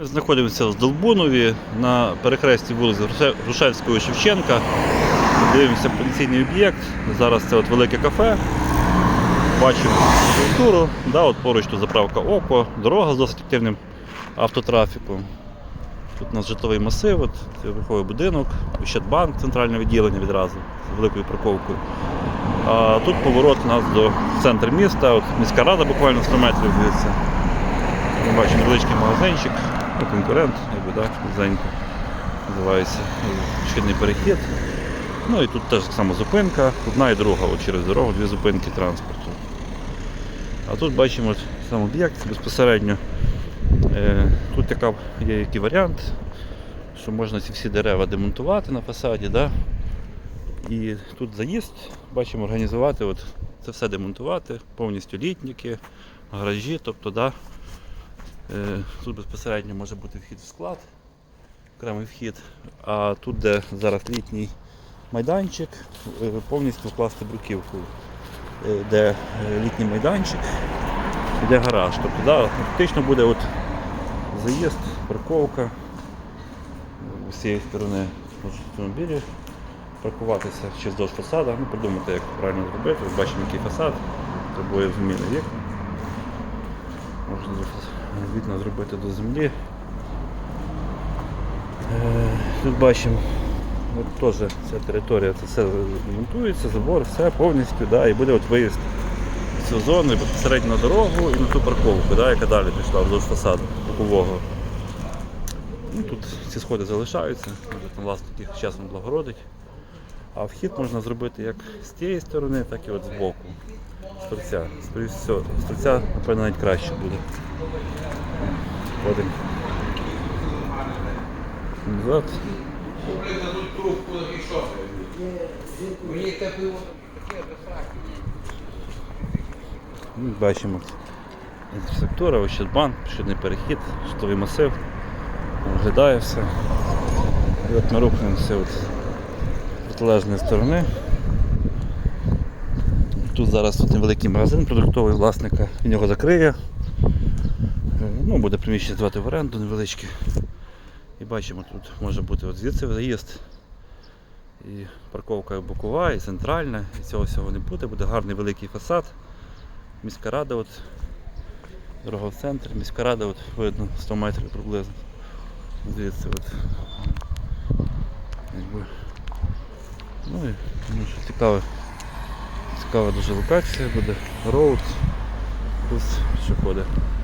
Ми знаходимося в Долбунові на перехресті Грушевського і Шевченка. Дивимося поліційний об'єкт. Зараз це от велике кафе. Бачимо структуру. Да, от поруч тут заправка ОКО, дорога з досить активним автотрафіком. Тут у нас житловий масив, от, це виховий будинок, Ощадбанк, центральне відділення відразу з великою парковкою. А тут поворот у нас до центру міста, от міська рада буквально 100 метрів звідси. Ми бачимо невеличкий магазинчик, ну, конкурент, якби, да, низенько називається шкільний перехід. Ну і тут теж так само зупинка, одна і друга, от через дорогу, дві зупинки транспорту. А тут бачимо сам об'єкт безпосередньо. Е, тут така є який варіант, що можна ці всі дерева демонтувати на фасаді. Да? І тут заїзд, бачимо, організувати, от, це все демонтувати, повністю літніки, гаражі, тобто да, Тут безпосередньо може бути вхід в склад, окремий вхід, а тут, де зараз літній майданчик, е, повністю вкласти бруківку, Е, де е, літній майданчик, де гараж. Тобто да, фактично буде от заїзд, парковка. З цієї сторони автомобілі паркуватися ще вздовж фасада, ну, придумати, як правильно зробити. Бачимо, який фасад, требує зміни вікна. Можна зро- зробити до землі. Е, Тут бачимо, теж ця територія, це все ремонтується, забор, все повністю, да, і буде от виїзд з цю зону безпосередньо на дорогу і на ту парковку, да, яка далі пішла вздовж фасаду бокового. Ну, тут ці сходи залишаються, власник їх часом благородить. А вхід можна зробити як з тієї сторони, так і от з боку. З торця. Скоріше з торця, напевно, навіть краще буде. Ходимо. Назад. Ну, Бачимо інфраструктура, Ощадбанк, пішохідний перехід, житловий масив. Виглядає все. І от ми рухаємося протилежної сторони. Тут зараз тут невеликий магазин продуктовий власника, він його закриє. Ну, буде приміщення здавати в оренду невеличке. І бачимо, тут може бути от звідси заїзд. І парковка бокова, і центральна, і цього всього не буде, буде гарний великий фасад. Міська рада, от, дорога в центр, міська рада, от, видно 100 метрів приблизно. Звідси от. Ну і ну, що цікаве. Цікава дуже локація буде. Роуд. Плюс пішоходи.